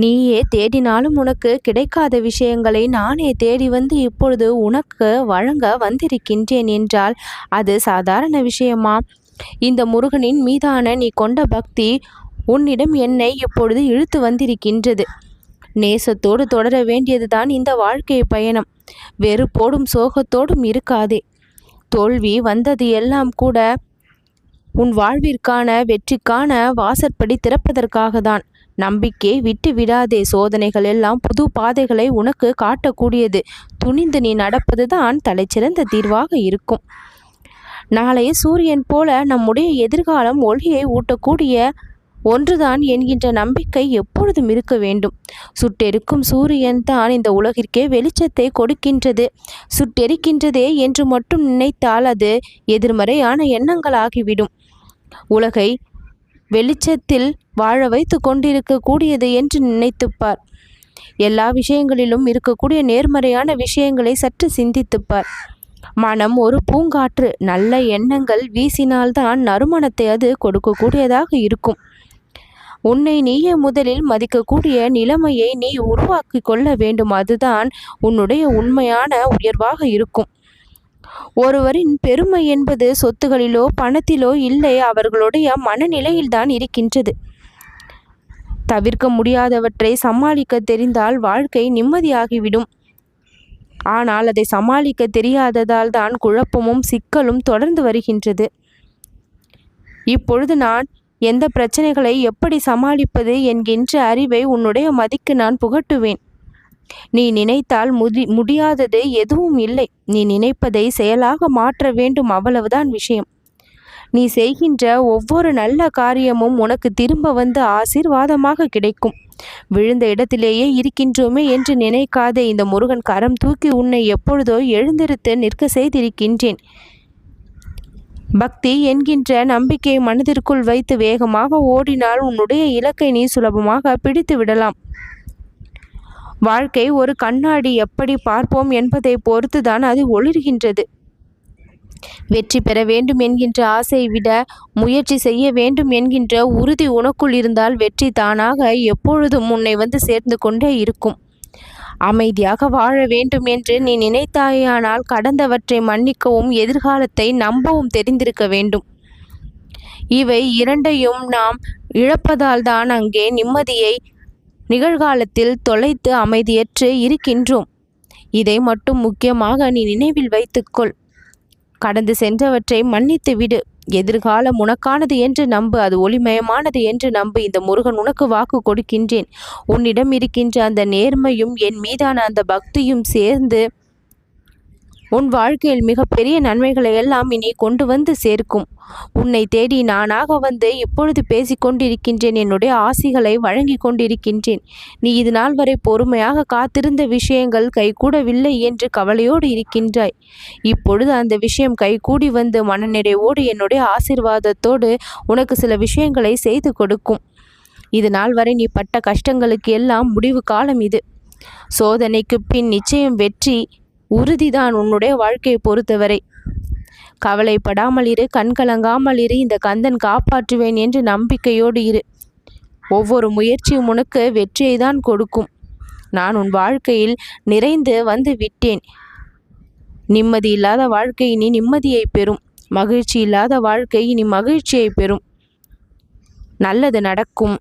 நீயே தேடினாலும் உனக்கு கிடைக்காத விஷயங்களை நானே தேடி வந்து இப்பொழுது உனக்கு வழங்க வந்திருக்கின்றேன் என்றால் அது சாதாரண விஷயமா? இந்த முருகனின் மீதான நீ கொண்ட பக்தி உன்னிடம் என்னை இப்பொழுது இழுத்து வந்திருக்கின்றது. நேசத்தோடு தொடர வேண்டியதுதான் இந்த வாழ்க்கை பயணம். வெறுப்போடும் சோகத்தோடும் இருக்காதே. தோல்வி வந்தது எல்லாம் கூட உன் வாழ்விற்கான வெற்றிக்கான வாசற்படி திறப்பதற்காக தான் நம்பிக்கை விட்டு விடாதே சோதனைகள் எல்லாம் புது பாதைகளை உனக்கு காட்டக்கூடியது. துணிந்து நீ நடப்பதுதான் தலைச்சிறந்த தீர்வாக இருக்கும். நாளைய சூரியன் போல நம்முடைய எதிர்காலம் ஒளியை ஊட்டக்கூடிய ஒன்றுதான் என்கின்ற நம்பிக்கை எப்பொழுதும் இருக்க வேண்டும். சுட்டெரிக்கும் சூரியன் தான் இந்த உலகிற்கே வெளிச்சத்தை கொடுக்கின்றது. சுட்டெரிக்கின்றதே என்று மட்டும் நினைத்தால் அது எதிர்மறையான எண்ணங்களாகிவிடும். உலகை வெளிச்சத்தில் வாழ வைத்து கொண்டிருக்கக்கூடியது என்று நினைத்துப்பார். எல்லா விஷயங்களிலும் இருக்கக்கூடிய நேர்மறையான விஷயங்களை சற்று சிந்தித்துப்பார். மனம் ஒரு பூங்காற்று நல்ல எண்ணங்கள் வீசினால்தான் நறுமணத்தை அது கொடுக்கக்கூடியதாக இருக்கும். உன்னை நீயே முதலில் மதிக்கக்கூடிய நிலைமையை நீ உருவாக்கி கொள்ள வேண்டும். அதுதான் உன்னுடைய உண்மையான உயர்வாக இருக்கும். ஒருவரின் பெருமை என்பது சொத்துகளிலோ பணத்திலோ இல்லை அவர்களுடைய மனநிலையில்தான் இருக்கின்றது. தவிர்க்க முடியாதவற்றை சமாளிக்க தெரிந்தால் வாழ்க்கை நிம்மதியாகிவிடும். ஆனால் அதை சமாளிக்க தெரியாததால் தான் குழப்பமும் சிக்கலும் தொடர்ந்து வருகின்றது. இப்பொழுது நான் எந்த பிரச்சனைகளை எப்படி சமாளிப்பது என்கின்ற அறிவை உன்னுடைய மதிக்கு நான் புகட்டுவேன். நீ நினைத்தால் முதி முடியாதது எதுவும் இல்லை. நீ நினைப்பதை செயலாக மாற்ற வேண்டும் அவ்வளவுதான் விஷயம். நீ செய்கின்ற ஒவ்வொரு நல்ல காரியமும் உனக்கு திரும்ப வந்து ஆசீர்வாதமாக கிடைக்கும். விழுந்த இடத்திலேயே இருக்கின்றோமே என்று நினைக்காதே இந்த முருகன் கரம் தூக்கி உன்னை எப்பொழுதோ எழுந்திருத்து நிற்க செய்திருக்கின்றேன். பக்தி என்கின்ற நம்பிக்கையை மனதிற்குள் வைத்து வேகமாக ஓடினால் உன்னுடைய இலக்கை நீ சுலபமாக பிடித்து விடலாம். வாழ்க்கை ஒரு கண்ணாடி எப்படி பார்ப்போம் என்பதை பொறுத்துதான் அது ஒளிர்கின்றது. வெற்றி பெற வேண்டும் என்கின்ற ஆசையை விட முயற்சி செய்ய வேண்டும் என்கின்ற உறுதி உனக்குள் இருந்தால் வெற்றி தானாக எப்பொழுதும் உன்னை வந்து சேர்ந்து கொண்டே இருக்கும். அமைதியாக வாழ வேண்டும் என்று நீ நினைத்தாயானால் கடந்தவற்றை மன்னிக்கவும் எதிர்காலத்தை நம்பவும் தெரிந்திருக்க வேண்டும். இவை இரண்டையும் நாம் இழப்பதால் தான் அங்கே நிம்மதியை நிகழ்காலத்தில் தொலைத்து அமைதியற்று இருக்கின்றோம். இதை மட்டும் முக்கியமாக நீ நினைவில் வைத்துக்கொள். கடந்து சென்றவற்றை மன்னித்து விடு. எதிர்காலம் உனக்கானது என்று நம்பு. அது ஒளிமயமானது என்று நம்பு. இந்த முருகன் உனக்கு வாக்கு கொடுக்கின்றேன். உன்னிடம் இருக்கின்ற அந்த நேர்மையும் என் மீதான அந்த பக்தியும் சேர்ந்து உன் வாழ்க்கையில் மிகப்பெரிய நன்மைகளை எல்லாம் இனி கொண்டு வந்து சேர்க்கும். உன்னை தேடி நானாக வந்து இப்பொழுது பேசிக்கொண்டிருக்கின்றேன் என்னுடைய ஆசிகளை வழங்கி கொண்டிருக்கின்றேன். நீ இது நாள் வரை பொறுமையாக காத்திருந்த விஷயங்கள் கைகூடவில்லை என்று கவலையோடு இருக்கின்றாய். இப்பொழுது அந்த விஷயம் கைகூடி வந்து மனநிறைவோடு என்னுடைய ஆசிர்வாதத்தோடு உனக்கு சில விஷயங்களை செய்து கொடுக்கும். இது நாள் வரை நீ பட்ட கஷ்டங்களுக்கு எல்லாம் முடிவு காலம் இது. சோதனைக்கு பின் நிச்சயம் வெற்றி உறுதிதான் உன்னுடைய வாழ்க்கையை பொறுத்தவரை. கவலைப்படாமல் இரு கண்கலங்காமல் இரு இந்த கந்தன் காப்பாற்றுவேன் என்று நம்பிக்கையோடு இரு. ஒவ்வொரு முயற்சியும் உனக்கு வெற்றியை தான் கொடுக்கும். நான் உன் வாழ்க்கையில் நிறைந்து வந்து விட்டேன். நிம்மதி இல்லாத வாழ்க்கை இனி நிம்மதியை பெறும். மகிழ்ச்சி இல்லாத வாழ்க்கை இனி மகிழ்ச்சியை பெறும். நல்லது நடக்கும்.